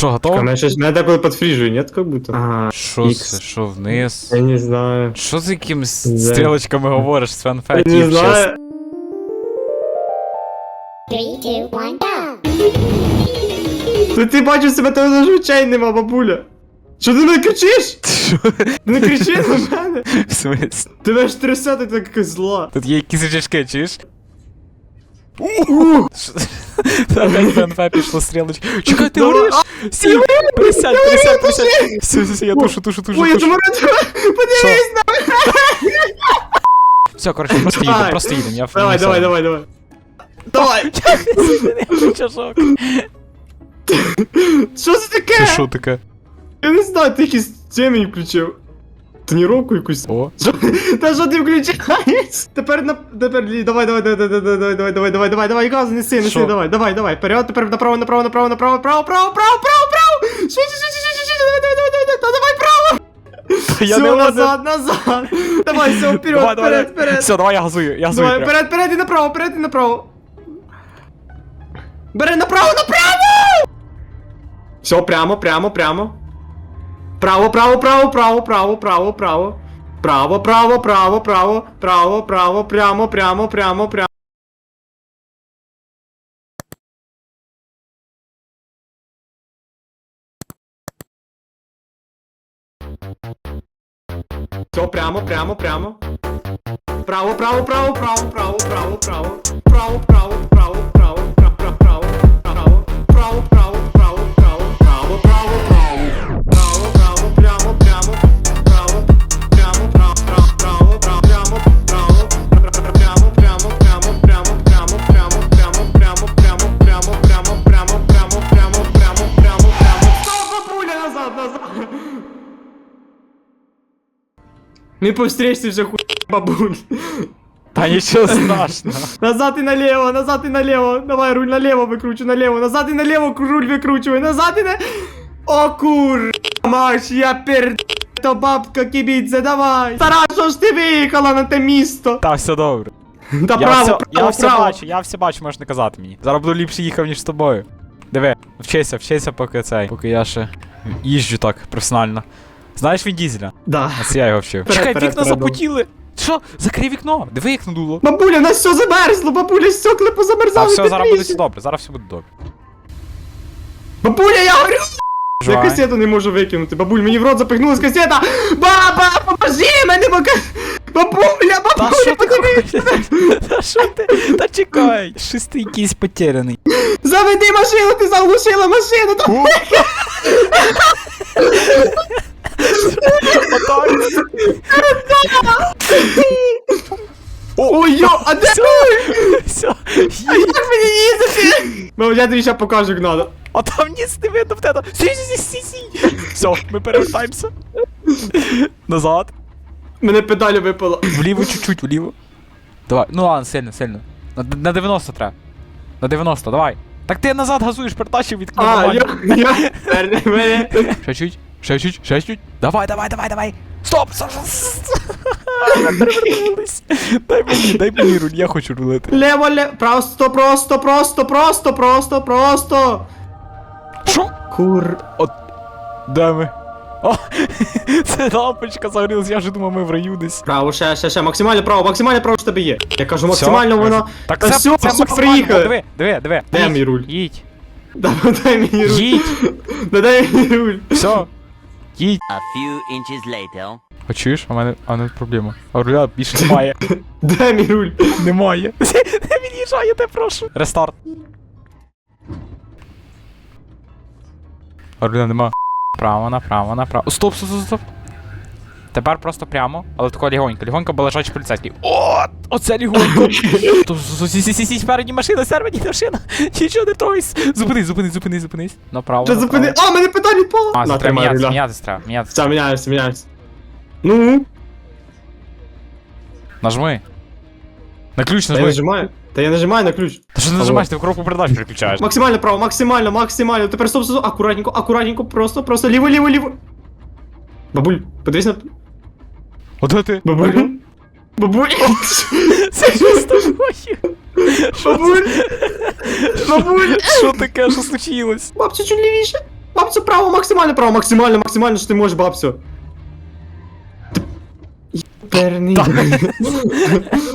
Що, готово? меня сейчас, меня такое подфриживает, нет, как будто? Ага, Що Ікс. це? Що вниз? я не знаю. Що з якимись Не знаю. стрілочками говориш, з Я не знаю. Three, two, one, go! Ти, ти бачив себе, тебе навіть очей нема, бабуля. Що ти на мене кричиш? Ти не кричи на мене. В смислі? Тебе ж трясе, ти така зла. Тут є якісь речашки, чуєш? Що- Та опять ФНФ пішло стрілочка. Чекай, ти Давай. гориш? Стій, присядь, присядь, присядь. Все, все, все, я тушу, тушу, тушу, Ой, я тушу. думаю, подивись на Все, коротше, просто їдемо, Давай. просто їдемо. Я Давай, давай, давай, давай. Давай! Чашок. Що це таке? Це що таке? Я не знаю, ти якийсь темень включив. Тренировку якусь. О. Та що ти включаєш? Тепер на тепер лі- давай, давай, давай, давай, давай, давай, давай, давай, давай, давай, давай, газ, неси, неси, Що? давай, давай, давай, вперед, тепер направо, направо, направо, направо, право, право, право, право, право! Швидше, швидше, швидше, швидше, давай, давай, давай, давай, давай, давай, право! Я Все, назад, назад! Давай, все, вперед, Давай, давай, вперед, давай. вперед! Все, давай я газую, я газую. Давай, прям. вперед, вперед і направо, вперед і направо! Бери направо, направо! Все, прямо, прямо, прямо. Право, право, право, право, право, право, право. Право, право, право, право, право, право, прямо, прямо, прямо, прямо. Все, прямо, прямо, прямо. Право, право, право, право, право, право, право. Право, право, право, право, Не по встречці вже хуй, бабуль. Та нічого страшного. Назад и налево, назад и налево. Давай, руль налево выкручу, налево. Назад и налево, руль выкручивай. Назад и на... О, кур... Маш, я пер... То бабка кибіце, давай. Стара, що ж ти виїхала на те місто? Та все добре. Та Я право, все, право, я все право. бачу, я все бачу, можеш не казати мені. Зараз буду ліпше їхав, ніж з тобою. Диви, вчися, вчися, поки цей. Поки я ще їжджу так професіонально. Знаєш він дізеля? Да. А це я його вчив. Чекай, вікна запотіли. Що? Закрий вікно. Диви, як надуло. Бабуля, у нас все замерзло, бабуля, стекла А позамерзали. все, зараз буде все добре, зараз все буде добре. Бабуля, я горю! Я касету не можу викинути. Бабуль, мені в рот запихнулась касета. Баба, поможи мене, пока... Бабуля, Та бабуля, що ти подивись. Та що ти? Та чекай, щось ти якийсь потеряний. Заведи машину, ти заглушила машину. Отак. Ой, йо, а де? Все. А як мені їздити? Ну, я тобі ще покажу, як надо. А там ніс не видно в тебе. Сі, сі, сі, сі. Все, ми перевертаємося. Назад. Мене педаль випала. Вліво чуть-чуть, вліво. Давай. Ну ладно, сильно, сильно. На, на 90 треба. На 90, давай. Так ти назад газуєш, перетащив від А, я, я, мене. Ще чуть, ще чуть, ще чуть. Давай, давай, давай, давай. Стоп! стоп, стоп. Перевернулись. Дай мені, дай мені руль, я хочу рулити. Лево, лево, просто, просто, просто, просто, просто, просто. Кур... От. Де ми? О, це лампочка загорілась, я вже думав, ми в раю десь. Право, ще, ще, ще, максимально право, максимально право, що тебе є. Я кажу, максимально воно... Так Та це, всьо, це всьо, максимально. приїхали. Диви, диви, диви. Де Їдь, мій руль? Їдь. Да, дай мені руль. Їдь. Да дай мені руль. Все. Їдь. A few inches later. А чуєш? А в мене, а в мене проблема. А руля більше немає. Дай мій руль. Немає. Не від'їжджай, я тебе прошу. Рестарт. А нема. Право, направо, направо. Стоп, стоп, стоп, стоп. Тепер просто прямо, але тако лігонько. Лігонько, бо лежачий поліцейський. О, оце лігонько. Стоп, стоп, сі, сі, сі, сі, спереді машина, спереді машина. Нічого не тройсь. Зупинись, зупинись, зупинись, зупинись. Направо, Та зупини. А, мене педаль відпала. А, треба мінятися, мінятися треба, мінятися. Все, міняєшся, міняєшся. Ну, Нажми. На ключ та я нажми. нажимаю. Та я нажимаю на ключ. Та що ти нажимаєш, ти в коробку передач переключаєш. Максимально право, максимально, максимально. Тепер стоп, стоп, стоп. Акуратненько, акуратненько, просто, просто ліво, ліво, ліво. Бабуль, подивись на... От де ти? Бабуль. Бабуль. Це що з тобою? Бабуль. Бабуль. Що таке, що случилось? Бабця, чуть лівіше. бабцю, право, максимально, право, максимально, максимально, що ти можеш, бабцю. Перний.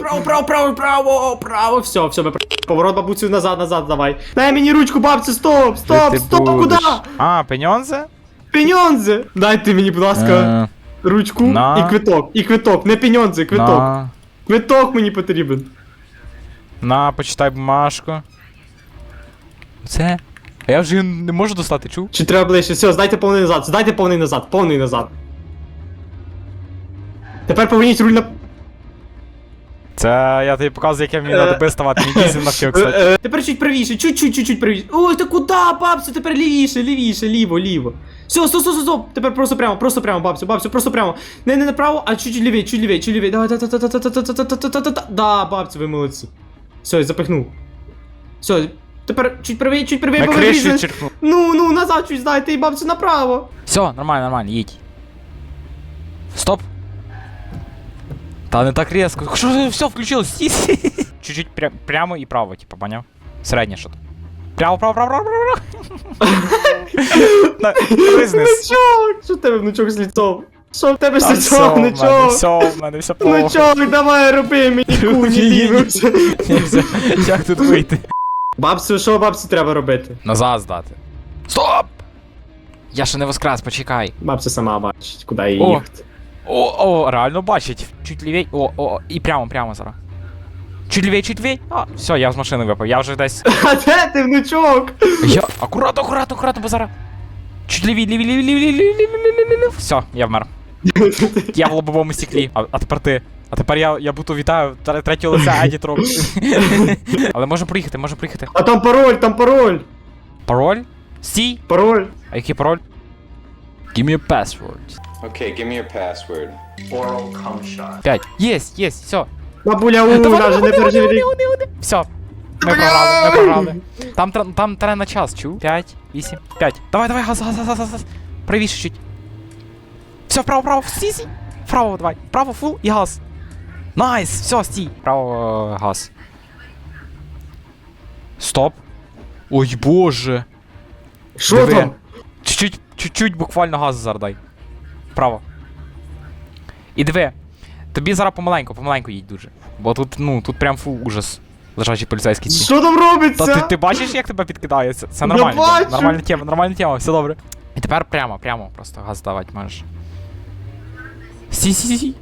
Право, право, право, право, право, все, все, ми поворот бабуцю назад, назад, давай. Дай мені ручку, бабцю, стоп, стоп, стоп, куди? А, пеньонзе? Пеньонзи! Дайте мені, будь ласка, Е, ручку і квиток, і квиток, не пеньонзи, квиток. Квиток мені потрібен. на, почитай бумажку. Це? А я вже не можу достати, чув? Чи треба ближче? Все, здайте повний назад, здайте повний назад, повний назад. Тепер поверніть руль на. Це я тобі показую, як я вмію Е. ставати. Мені дізель навчив, кстати. Е, е, Тепер чуть правіше, чуть-чуть, чуть-чуть правіше. Ой, та куди, бабцю, тепер лівіше, лівіше, ліво, ліво. Все, стоп, стоп, стоп, стоп. Тепер просто прямо, просто прямо, бабцю, бабцю, просто прямо. Не, не направо, а чуть-чуть лівее, чуть лівее, чуть лівее. Давай, да, да, да, да, да, да, да, да, да, да, да, бабцю, ви молодці. Все, я запихнув. Все, тепер чуть правее, чуть врізались. черкнув. Ну, ну, назад чуть здайте, і бабцю направо. Все, нормально, нормально, їдь. Стоп. Та не так різко. Що все включилось? Чуть-чуть пря- прямо і право, типа, поняв? Середнє що то. Прямо, право, право, право, право. Внучок! Що в тебе внучок з ліцом? Що в тебе з ліцом, в все, в мене все плохо. Внучок, давай роби мені куні лівився. Як тут вийти? Бабцю, що бабці треба робити? Назад здати. Стоп! Я ще не воскрес, почекай. Бабця сама бачить, куди О. їхати. О, о, реально бачить. Чуть лівей. О, о, і прямо, прямо зараз. Чуть лівей, чуть лівей. А, все, я з машини випав. Я вже десь. А де ти, внучок? Я. Акуратно, акуратно, акуратно, бо зараз. Чуть лівій, лівій, лівій, лівій, лівій, лівій, лівій, лівій. Все, я вмер. Я в лобовому стеклі. А, а тепер ти. А тепер я, я буду вітаю тре- третє лице Едіт робить. Але можемо проїхати, можемо проїхати. А там пароль, там пароль. Пароль? Стій. Пароль. А який пароль? Give me a password. Okay, give me your password. 5. Єсть, єсть, все. Бабуля Уна вже не переживай. Все. Ми програли, ми програли. Там, тр- там треба на час, чув? 5, 8, 5. Давай, давай, газ, газ, газ, газ, газ. Правіше чуть. Все, вправо, вправо, стій, стій. Вправо, давай. Вправо, фул і газ. Найс, все, стій. Вправо, е, газ. Стоп. Ой, боже. Що Диви. там? Чуть-чуть, чуть-чуть буквально газ зараз дай. І диви. Тобі зараз помаленьку, помаленьку їдь дуже. Бо тут, ну, тут прям фу ужас. Лежачі поліцейські ці. Що там робиться? Та ти, ти бачиш, як тебе підкидає? Це, це Я бачу. Нормальна тема, нормальна тема, все добре. І тепер прямо, прямо просто газ давати можеш. Сі, сі, сі,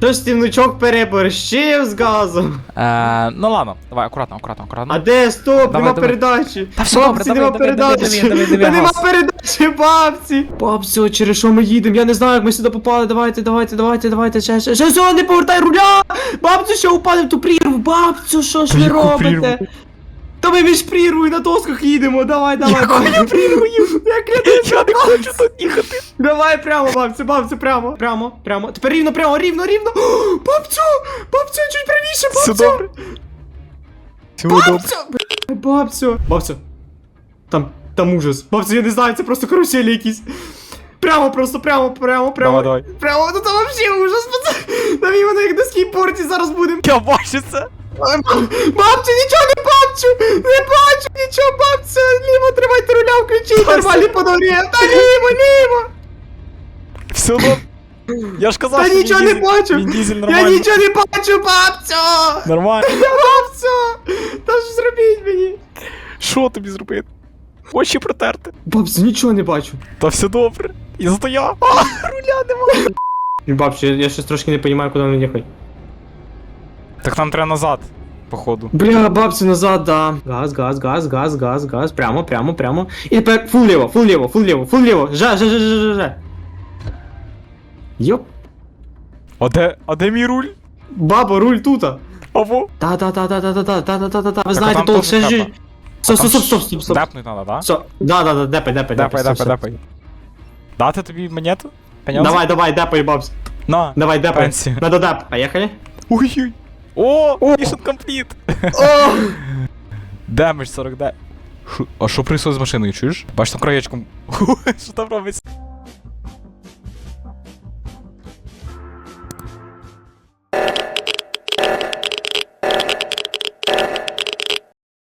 сі. Сі, сі, сі, сі, сі. М, Щось ти внучок переборщив з газом. Е, ну ладно, давай, акуратно, акуратно, А де стоп? Давай, Нема давай. передачі. Та все добре, Бабці, давай, нема давай, давай, передачі. давай, давай, Та нема газ. передачі, бабці. Бабцю, через що ми їдемо? Я не знаю, як ми сюди попали. Давайте, давайте, давайте, давайте. Ще, ще, ще, все, не повертай руля! Бабцю, ще упали в ту прірву. Бабцю, що ж ви Яку робите? Та ми між прірвою на досках їдемо, давай, давай, давай. Я прірвою? Я клянусь, я не хочу тут їхати. Давай прямо, бабцю, бабцю, прямо, прямо, прямо. Тепер рівно, прямо, рівно, рівно. О, Бабцю, бабцю, чуть правіше, бабцю. Все добре. Бабцю! Б- Бабцю! Бабцю! Там, там ужас. Бабцю, я не знаю, це просто каруселі якісь. Прямо, просто прямо, прямо, прямо. Давай, Прямо, ну там вообще ужас, пацан. І воно як на скейпорті зараз будемо. Я бачу це. Бабцю, нічого не бачу! Не бачу нічого, бабцю! Ліво тримайте руля, включіть, нормально по дорі. Та ліво, ліво! Все добре. Я ж казав, Та що нічого Він не Дізель- бачу! Він Дізель Я нормально. нічого не бачу, бабцю! Нормально. Бабцю! Та ж зробіть мені! Що тобі зробити? Очі протерти. Бабцю, нічого не бачу. Та все добре. І зато я. А, руля нема. Бабцю, я, я щось трошки не розумію, куди нам їхати. Так нам треба назад, походу. Бля, бабці назад, да. Газ, газ, газ, газ, газ, газ. Прямо, прямо, прямо. І тепер фул ліво, фул ліво, фул ліво, фул ліво. Жа, жа, жа, жа, жа, жа. Йоп. А де, а де мій руль? Баба, руль тута. Або? Та, та, та, та, та, та, та, та, та, та, та, та. Ви знаєте, там толк теж ще капа. Стоп, стоп, стоп, стоп, стоп, стоп. Депнуть треба, да? Все, да, да, да, депай, депай, Депай, депай. депай, депай. Дати тобі монету? Давай, давай, депай, бабці. На. Давай, депай. Пенсію. Надо деп. Поехали. Ой-ой. О, Mission Complete. О! Демедж 49. Шо- А що прийшло з машиною, чуєш? Бачиш там краєчком. Що там робиться?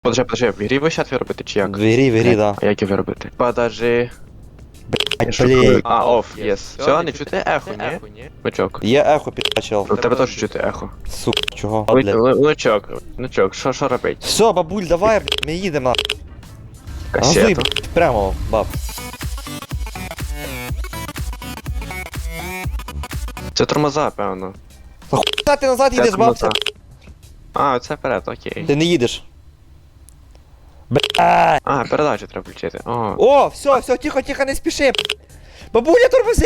Подожди, подожди, в грі висять робити чи як? В грі, в грі, да. А як його робити? Подожди. Блін. А, оф, єс. Все, не чути ехо, ні? Бичок. Є ехо, підчел. У тебе теж чути ехо. Сука, Чого? Ну- Внучок, внучок, що, що робить? Все, бабуль, давай, ми їдемо. Газуй, Касету. прямо, баб. Це тормоза, певно. Та ти назад Це їдеш, тормоза. бабця. А, це вперед, окей. Ти не їдеш. Блядь. А, передачу треба включити. О, О, все, все, тихо, тихо, не спіши. Бабуля, тормози!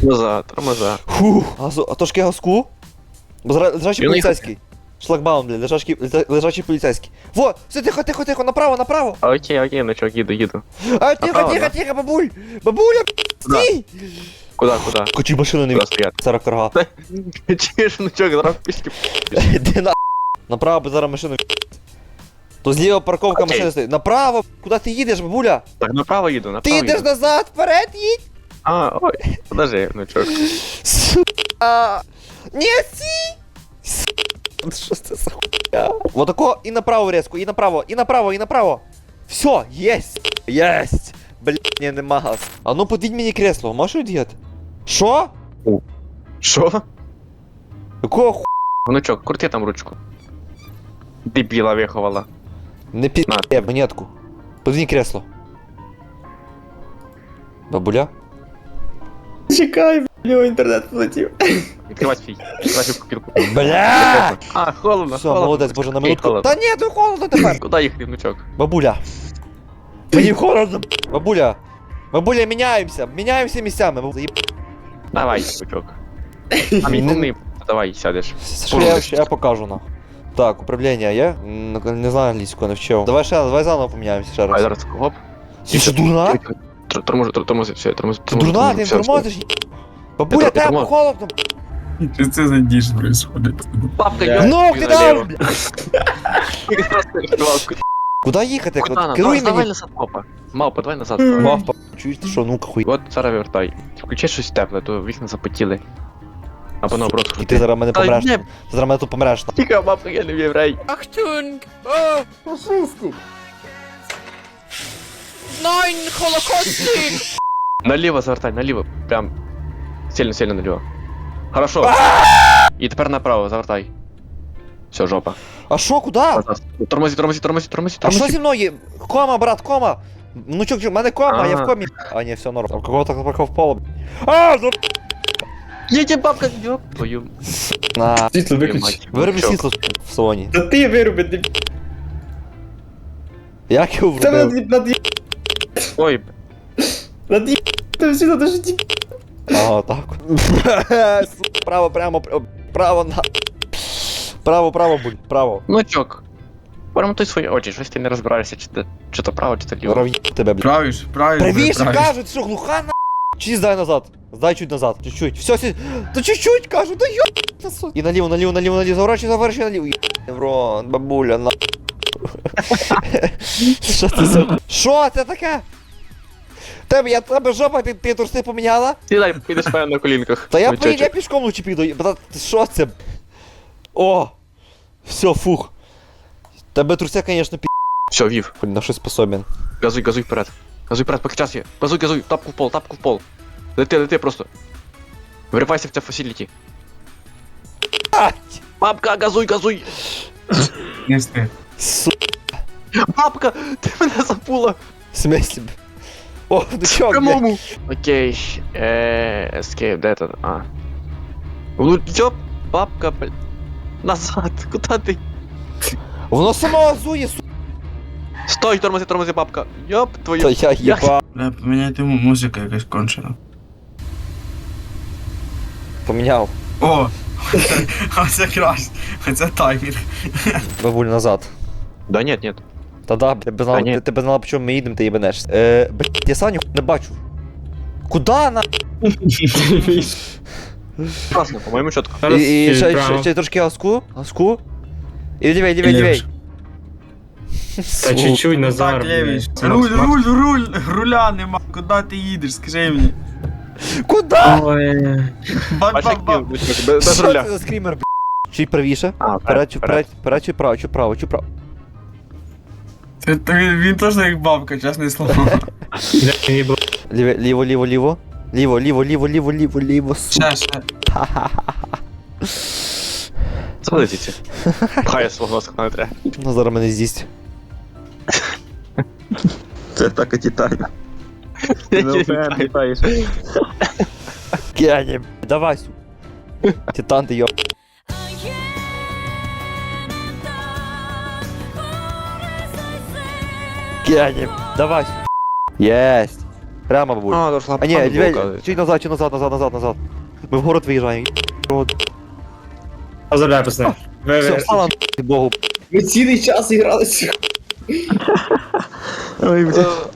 тормоза, тормоза. Фух. Газу, а трошки газку. Лежачий поліцейський. Шлагбаум, блядь, лежачий, лежачий поліцейський. Во, все, тихо, тихо, тихо, направо, направо. Окей, окей, внучок, їду, їду. А, тихо, Направо, тихо, да? тихо, бабуль. Бабуля, Куда? стій! Куда, куда? Кочі машину не Куда від... стояти? Це ракторга. Чи ж, внучок, зараз пішки. Іди на... Направо, бо зараз машину То зліва парковка Окей. машини стоїть. Направо, куди ти їдеш, бабуля? Так, направо їду, Ти направо йдеш їду. назад, вперед їдь! А, ой, подожди, внучок. Сука! Не! Сука, Що це за хуйня? Вот тако і направо резко, і направо, і направо, і направо. Все, єсть! Єсть! Блядь, ні, нема газ. А ну подвінь мені кресло, можеш від'їхати? Що? Що? Якого ху... Внучок, крути там ручку. Дебіла виховала. Не пі... На. Е, монетку. Подвінь кресло. Бабуля? Чекай, бля, інтернет полетів. Відкривай свій. Відкривай свій копілку. Бля! А, холодно, Все, холодно. молодець, боже, на Окей, минутку. холодно. Та ні, то холодно тепер. Куди їхати, внучок? Бабуля. Мені холодно. Бабуля. Бабуля, міняємося. Міняємося місцями. Бабу- Заїб- Давай, внучок. А мій Не- давай, сядеш. Що я, що я покажу на. Так, управління є? М, ну, Не знаю англійську, не вчив. Давай ще, давай заново поміняємося ще Давай раз. зараз, хоп. Ти що дурна? Тормози, тормози, все, тормози. Ти дурна, ти тормозиш? Бабуля, тор- я холодно. Что это за дичь происходит? Папка, Бля. я. Ну, ти дав, бля. Куда Куди їхати? нам? Керуй Давай мені. назад, папа. Мавпа, давай назад. Мавпа. Чуєш ти що, ну-ка хуй. От зараз вертай. Включи щось тепле, то вікна запотіли. Або наоборот, І ти крути. зараз мене помреш. не, Ти зараз мене тут помреш. Тихо, мапка, я не єврей. Наліво завертай, наліво. Прям. Сильно, сильно наліво. Хорошо. І тепер направо, завертай. Все, жопа. А що, куди? Назад. Тормози, тормози, тормози, тормози, А що тормози. зі мною? Кома, брат, кома. Внучок, в мене кома, я в комі. А, ні, все норм. А кого так пока впало? А, за... Їдь, бабка, ёб твою На. Світло виключи. Вироби Чо? світло в салоні. Та ти вироби, ти Як його врубив? над над Ой, над Та світло, та що ті Ага, так. Право, прямо, пр- право на. Право, право, буль, право. внучок. Поремонтуй свої очі, щось ти не розбираєшся, чи, те- чи то право, чи то ліво. Ров'є тебе, блядь. Правишь, правильно. Правіше правишь. кажуть, що глуха на. Чи здай назад. Здай чуть назад, чуть-чуть. Все, все. Да чуть-чуть кажу, да ёб. І наліво, наліво, наліво, наліво, заворачуй, заворачуй, наліво. В бабуля, на. Що це за... Що це таке? Тебе, я тебе жопа, ти, ти труси поміняла? Сідай, підеш певно на колінках. Та я, внучочок. я пішком лучше піду. Бра- ти Що це? О! Все, фух. Тебе труся, конечно, пі... Все, вів. на щось способен. Газуй, газуй вперед. Газуй вперед, поки час є. Газуй, газуй, тапку в пол, тапку в пол. Лети, лети просто. Виривайся в це фасиліті. Бабка, газуй, газуй! Не стыд. Су... Бабка, ти мене забула! В смысле? О, ну чё. Прямому! Окей, е, escape, де це? А. Ну, йоп, бабка, бля. Назад, куди ти? Воно само газує, су... Стой, тормози, тормози, бабка. Йоп, твою. Та я їба. Бля, поміняйте му- музика якась кончена. Поміняв. О! Оце краще. Оце таймер. Бабуль назад. Да нет, нет. Та да, ти б знала, ні. ти, ти б знала, по чому ми їдемо, ти їбанешся. Е, блядь, я Саню не бачу. Куда на? Класно, по-моєму, чітко. І, і ще, ще, ще трошки газку, газку. І лівей, Лівіше. лівей. Та чуть-чуть Назар. Так, Левіч. Руль, руль, руль, руля нема. Куди ти їдеш, скажи мені. Куда? Ой. Бак, як ти, без Що це за скрімер, блядь? Чуть правіше. А, Вперед, чуть вперед, вперед, чуть право, чуть право, чуть право. Це- то Він, він теж як бабка, чесне слово. Ліве, ліво, ліво, ліво. Ліво, ліво, ліво, ліво, ліво, ліво, сука. Ще, ще. Звідси. Пхає свого носка, не треба. Ну зараз мене з'їсть. Це так і титані. Кені, давай, су. Титан ти йо. Кені, давай. Есть. Єсть. Прямо, будет. А, дошла. А ні, дивей, чуть назад, чуть назад, назад, назад, назад. Ми в город виїжджаємо. Поздравляю, пацани. Ви, Все, ви, слава богу. Мы цілий час іграли ці Ой, блядь.